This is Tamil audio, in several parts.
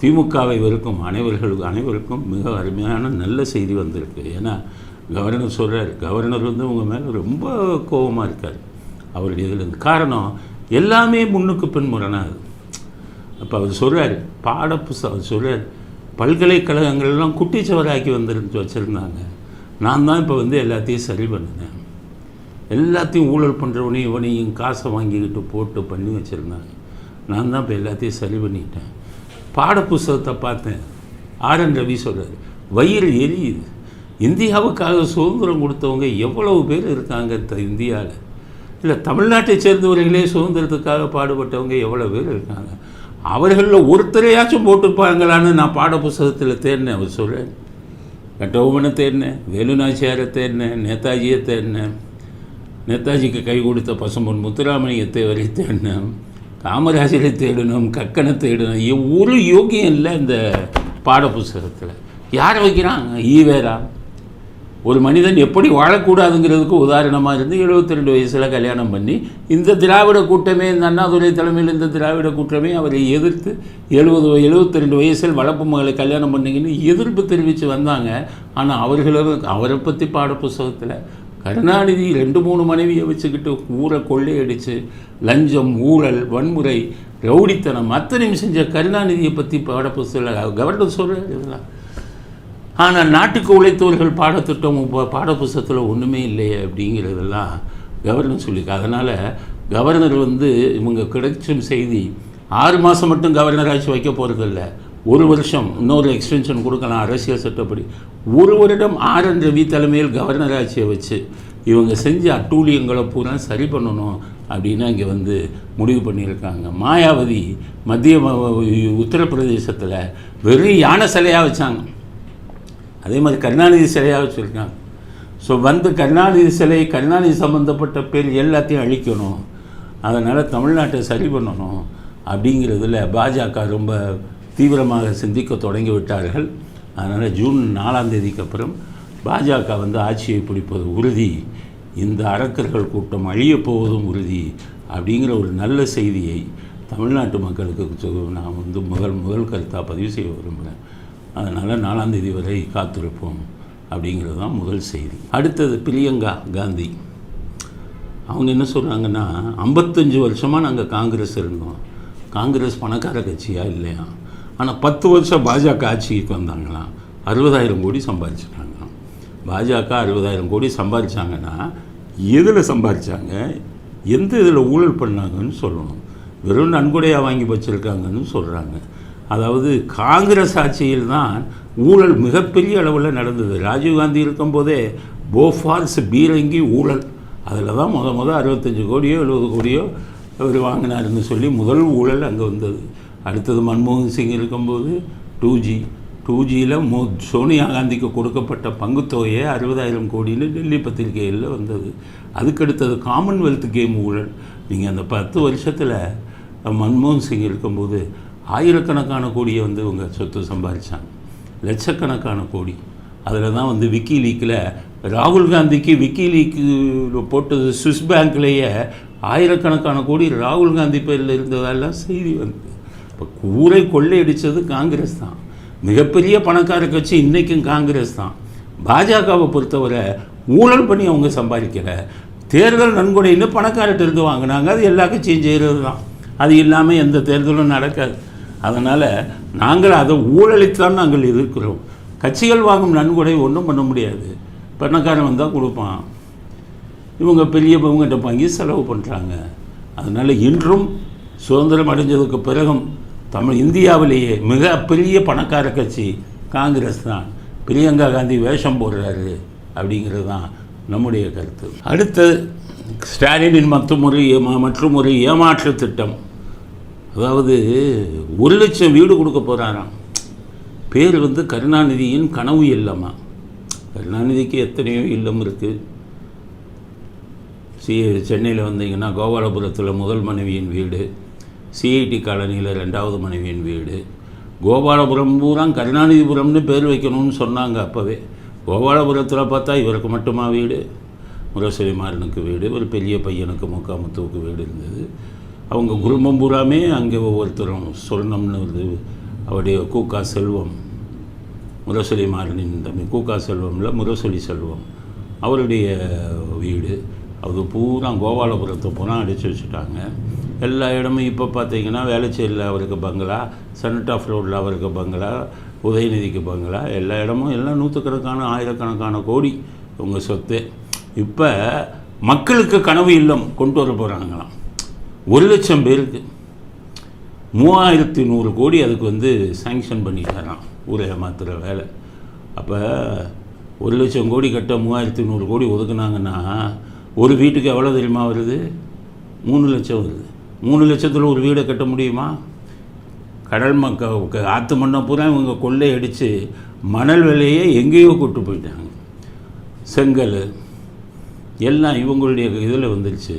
திமுகவை வெறுக்கும் அனைவர்களுக்கு அனைவருக்கும் மிக அருமையான நல்ல செய்தி வந்திருக்கு. ஏன்னா கவர்னர் சொல்கிறார் கவர்னர் வந்து உங்கள் மேலே ரொம்ப கோபமாக இருக்கார். அவருடைய இதில் இருந்து காரணம் எல்லாமே முன்னுக்கு பின் முரணாகுது அப்போ அவர் சொல்கிறார் பாடப்புஸ்தகம் அவர் சொல்கிறார் பல்கலைக்கழகங்கள்லாம் குட்டிச்சவராக்கி வந்துருந்து வச்சுருந்தாங்க. நான் தான் இப்போ வந்து எல்லாத்தையும் சரி பண்ணினேன். எல்லாத்தையும் ஊழல் பண்ணுறவனையும் இவனையும் காசை வாங்கிக்கிட்டு போட்டு பண்ணி வச்சுருந்தாங்க. நான் தான் இப்போ எல்லாத்தையும் சரி பண்ணிட்டேன் பாடப்புஸ்தகத்தை பார்த்தேன். ஆர் என் ரவி சொல்கிறார் வயிறு எரியுது. இந்தியாவுக்காக சுதந்திரம் கொடுத்தவங்க எவ்வளவு பேர் இருக்காங்க த இந்தியாவில் இல்லை தமிழ்நாட்டை சேர்ந்தவர்களே சுதந்திரத்துக்காக பாடுபட்டவங்க எவ்வளோ பேர் இருக்காங்க? அவர்களில் ஒருத்தரையாச்சும் போட்டிருப்பாங்களான்னு நான் பாட புஸ்தகத்தில் தேடினேன். அவர் சொல்கிறேன் கட்டபொம்மனை தேடினேன் வேலுநாச்சியாரை தேடினேன் நேதாஜியை தேடினேன் நேதாஜிக்கு கை கொடுத்த பசும்பொன் முத்துராமலிங்கத்தை வரை தேடினேன். காமராஜரை தேடணும் கக்கனை தேடணும். ஒரு யோகியம் இல்லை இந்த பாட புஸ்தகத்தில் யாரை வைக்கிறாங்க ஈவேரா. ஒரு மனிதன் எப்படி வாழக்கூடாதுங்கிறதுக்கு உதாரணமாக இருந்து 72 ரெண்டு வயசில் கல்யாணம் பண்ணி இந்த திராவிட கூட்டமே இந்த அண்ணாதுரை தலைமையில் இந்த திராவிட கூட்டமே அவரை எதிர்த்து எழுபது எழுபத்தி ரெண்டு வயசில் வளர்ப்பு மகளை கல்யாணம் பண்ணிங்கன்னு எதிர்ப்பு தெரிவித்து வந்தாங்க. ஆனால் அவர்களும் அவரை பற்றி பாட புஸ்தகத்தில் கருணாநிதி ரெண்டு மூணு மனைவியை வச்சுக்கிட்டு ஊரை கொள்ளையடித்து லஞ்சம் ஊழல் வன்முறை ரவுடித்தனம் அத்தனையும் செஞ்ச கருணாநிதியை பற்றி பாட புஸ்தகம் கவர்னர் சொல்கிறார் இதெல்லாம். ஆனால் நாட்டுக்கு உழைத்தவர்கள் பாடத்திட்டம் இப்போ பாடப்புஸ்தகத்தில் ஒன்றுமே இல்லையே அப்படிங்கிறதெல்லாம் கவர்னர் சொல்லியிருக்கு. அதனால் கவர்னர் வந்து இவங்க கிடைச்சும் செய்தி ஆறு மாதம் மட்டும் கவர்னர் ஆட்சி வைக்க போகிறதில்லை ஒரு வருஷம் இன்னொரு எக்ஸ்டென்ஷன் கொடுக்கலாம் அரசியல் சட்டப்படி. ஒரு வருடம் ஆர் என் ரவி தலைமையில் கவர்னர் ஆட்சியை வச்சு இவங்க செஞ்ச அட்டூழியங்களை பூரா சரி பண்ணணும் அப்படின்னு இங்கே வந்து முடிவு பண்ணியிருக்காங்க. மாயாவதி மத்திய உத்தரப்பிரதேசத்தில் வெறும் யானை சிலையாக வச்சாங்க. அதே மாதிரி கருணாநிதி சிலையாக வச்சுருக்காங்க. ஸோ வந்து கருணாநிதி சிலை கருணாநிதி சம்மந்தப்பட்ட பேர் எல்லாத்தையும் அழிக்கணும். அதனால் தமிழ்நாட்டை சரி பண்ணணும் அப்படிங்கிறதுல பாஜக ரொம்ப தீவிரமாக சிந்திக்க தொடங்கி விட்டார்கள் அதனால் ஜூன் நாலாம் தேதிக்கு அப்புறம் பாஜக வந்து ஆட்சியை பிடிப்பது உறுதி. இந்த அரக்கர்கள் கூட்டம் அழியப் போவதும் உறுதி அப்படிங்கிற ஒரு நல்ல செய்தியை தமிழ்நாட்டு மக்களுக்கு நான் வந்து முதல் முதல் கருத்தாக பதிவு செய்ய விரும்புகிறேன் அதனால் நாலாம் தேதி வரை காத்திருப்போம் அப்படிங்கிறது தான் முதல் செய்தி. அடுத்தது பிரியங்கா காந்தி. அவங்க என்ன சொல்கிறாங்கன்னா ஐம்பத்தஞ்சு வருஷமாக நாங்கள் காங்கிரஸ் இருந்தோம். காங்கிரஸ் பணக்கார கட்சியா இல்லையா? ஆனால் பத்து வருஷம் பாஜக ஆட்சிக்கு வந்தாங்களாம் அறுபதாயிரம் கோடி சம்பாதிச்சிட்டாங்களாம் பாஜக அறுபதாயிரம் கோடி சம்பாதிச்சாங்கன்னா எதில் சம்பாதிச்சாங்க எந்த இதில் ஊழல் பண்ணாங்கன்னு சொல்லணும். வெறும் நன்கொடையாக வாங்கி வச்சுருக்காங்கன்னு சொல்கிறாங்க அதாவது காங்கிரஸ் ஆட்சியில் தான் ஊழல் மிகப்பெரிய அளவில் நடந்தது. ராஜீவ்காந்தி இருக்கும்போதே போஃபார்ஸ் பீரங்கி ஊழல் அதில் தான் முத முத அறுபத்தஞ்சு கோடியோ எழுபது கோடியோ அவர் வாங்கினாருன்னு சொல்லி முதல் ஊழல் அங்கே வந்தது. அடுத்தது மன்மோகன் சிங் இருக்கும்போது டூ ஜி டூ ஜியில் மோ சோனியா காந்திக்கு கொடுக்கப்பட்ட பங்குத்தொகையே அறுபதாயிரம் கோடின்னு டெல்லி பத்திரிகையில் வந்தது. அதுக்கடுத்தது காமன்வெல்த் கேம் ஊழல். நீங்கள் அந்த பத்து வருஷத்தில் மன்மோகன் சிங் இருக்கும்போது ஆயிரக்கணக்கான கோடியை வந்து இவங்க சொத்து சம்பாதிச்சாங்க லட்சக்கணக்கான கோடி. அதில் தான் வந்து விக்கி லீக்கில் ராகுல் காந்திக்கு விக்கி லீக்கு போட்டது சுவிஸ் பேங்க்லேயே ஆயிரக்கணக்கான கோடி ராகுல் காந்தி பேரில் இருந்ததெல்லாம் செய்தி வந்து இப்போ கூரை கொள்ளையடித்தது காங்கிரஸ் தான். மிகப்பெரிய பணக்கார கட்சி இன்றைக்கும் காங்கிரஸ் தான். பாஜகவை பொறுத்தவரை ஊழல் பண்ணி அவங்க சம்பாதிக்கல. தேர்தல் நன்கொடைன்னு பணக்காரர்கிட்ட இருந்து வாங்கினாங்க. அது எல்லா கட்சியும் செய்கிறது தான். அது இல்லாமல் எந்த தேர்தலும் நடக்காது. அதனால் நாங்கள் அதை ஊழலித்தான் நாங்கள் இருக்கிறோம் கட்சிகள் வாங்கும் நன்கொடை ஒன்றும் பண்ண முடியாது. பணக்காரன் வந்தால் கொடுப்பான். இவங்க பெரிய இவங்ககிட்ட வாங்கி செலவு பண்ணுறாங்க அதனால் இன்றும் சுதந்திரம் அடைஞ்சதுக்கு பிறகும் தமிழ் இந்தியாவிலேயே மிக பெரிய பணக்கார கட்சி காங்கிரஸ் தான். பிரியங்கா காந்தி வேஷம் போடுறாரு அப்படிங்கிறது தான் நம்முடைய கருத்து. அடுத்து ஸ்டாலினின் மற்றும் ஒரு ஏமா மற்றும் ஒரு ஏமாற்று திட்டம். அதாவது ஒரு லட்சம் வீடு கொடுக்க போகிறாராம் பேர் வந்து கருணாநிதியின் கனவு இல்லமா கருணாநிதிக்கு எத்தனையோ இல்லம் இருக்குது சி சென்னையில் வந்தீங்கன்னா கோபாலபுரத்தில் முதல் மனைவியின் வீடு. சிஐடி காலனியில் ரெண்டாவது மனைவியின் வீடு. கோபாலபுரம் பூரா கருணாநிதிபுரம்னு பேர் வைக்கணும்னு சொன்னாங்க அப்போவே. கோபாலபுரத்தில் பார்த்தா இவருக்கு மட்டுமா வீடு? முரசொலி மாறனுக்கு வீடு ஒரு பெரிய பையனுக்கு முக்காமுத்துவுக்கு வீடு இருந்தது. அவங்க குடும்பம் பூராமே அங்கே ஒவ்வொருத்தரும் சொர்ணம்னு இருந்தது அவருடைய கூக்கா செல்வம். முரசொலி மாறனின் தம்பி கூக்கா செல்வமில் முரசொலி செல்வம். அவருடைய வீடு. அது பூரா கோபாலபுரத்தை பூரா அடித்து வச்சுட்டாங்க. எல்லா இடமும் இப்போ பார்த்தீங்கன்னா வேளச்சேரியில் அவருக்கு பங்களா செனட் ஆஃப் ரோடில் அவருக்கு பங்களா உதயநிதிக்கு பங்களா எல்லா இடமும் எல்லாம் நூற்றுக்கணக்கான ஆயிரக்கணக்கான கோடி உங்கள் சொத்து. இப்போ மக்களுக்கு கனவு இல்லம் கொண்டு வர போகிறாங்களாம் ஒரு லட்சம் பேருக்கு. மூவாயிரத்தி நூறு கோடி அதுக்கு வந்து சேங்ஷன் பண்ணிட்டாராம். ஊரை ஏமாத்துகிற வேலை. அப்போ ஒரு லட்சம் கோடி கட்ட மூவாயிரத்தி நூறு கோடி ஒதுக்குனாங்கன்னா ஒரு வீட்டுக்கு எவ்வளோ தெரியுமா வருது? மூணு லட்சம் வருது. மூணு லட்சத்தில் ஒரு வீடை கட்ட முடியுமா? கடல் மக்க ஆற்று மண்ணை பூரா இவங்க கொள்ளை அடித்து மணல் விலையை எங்கேயோ கொட்டு போயிட்டாங்க. செங்கல் எல்லாம் இவங்களுடைய இதில் வந்துருச்சு.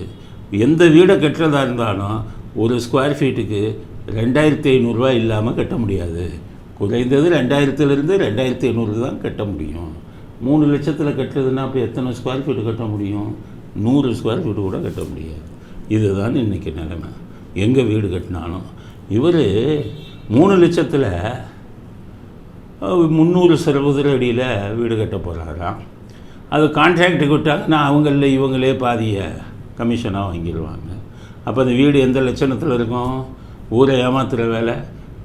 எந்த வீடை கட்டுறதா இருந்தாலும் ஒரு ஸ்கொயர் ஃபீட்டுக்கு ரெண்டாயிரத்தி ஐநூறுரூவா இல்லாமல் கட்ட முடியாது. குறைந்தது ரெண்டாயிரத்துலேருந்து ரெண்டாயிரத்தி ஐநூறு தான் கட்ட முடியும். மூணு லட்சத்தில் கட்டுறதுன்னா இப்போ எத்தனை ஸ்கொயர் ஃபீட்டு கட்ட முடியும்? நூறு ஸ்கொயர் ஃபீட்டு கூட கட்ட முடியாது. இதுதான் இன்றைக்கி நிலைமை. எங்கே வீடு கட்டினாலும். இவர் மூணு லட்சத்தில் முந்நூறு சதவீத அடியில் வீடு கட்ட போகிறாராம் அது கான்ட்ராக்டுக்கு விட்டாங்கன்னா அவங்களில் இவங்களே பாதியை கமிஷனாக வாங்கிடுவாங்க அப்போ அந்த வீடு எந்த லட்சணத்தில் இருக்கும்? ஊரை ஏமாத்துகிற வேலை.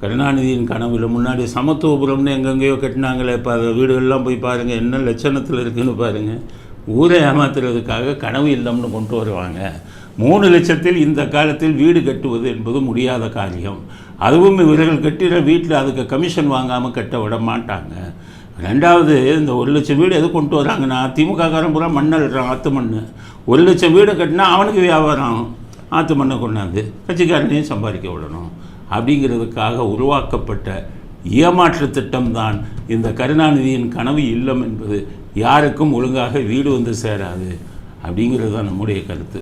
கருணாநிதியின் கனவில் முன்னாடி சமத்துவபுரம்னு எங்கெங்கேயோ கட்டினாங்களே. இப்போ அந்த வீடுகள்லாம் போய் பாருங்கள் என்ன லட்சணத்தில் இருக்குதுன்னு பாருங்கள் ஊரை ஏமாத்துறதுக்காக கனவு இல்லம்னு கொண்டு வருவாங்க. மூணு லட்சத்தில் இந்த காலத்தில் வீடு கட்டுவது என்பது முடியாத காரியம். அதுவும் இவர்கள் கட்டிட வீட்டில் அதுக்கு கமிஷன் வாங்காமல் கட்ட விட மாட்டாங்க. ரெண்டாவது இந்த ஒரு லட்சம் வீடு எது கொண்டு வராங்கன்னா திமுக காரன் பூரா மண் அழுறான் ஆற்று மண் ஒரு லட்சம் வீடு கட்டினா அவனுக்கு வியாபாரம் ஆற்று மண்ணை கொண்டாந்து கட்சிக்காரனையும் சம்பாதிக்க விடணும். அப்படிங்கிறதுக்காக உருவாக்கப்பட்ட ஏமாற்று திட்டம்தான் இந்த கருணாநிதியின் கனவு இல்லம் என்பது யாருக்கும் ஒழுங்காக வீடு வந்து சேராது அப்படிங்கிறது தான் நம்முடைய கருத்து.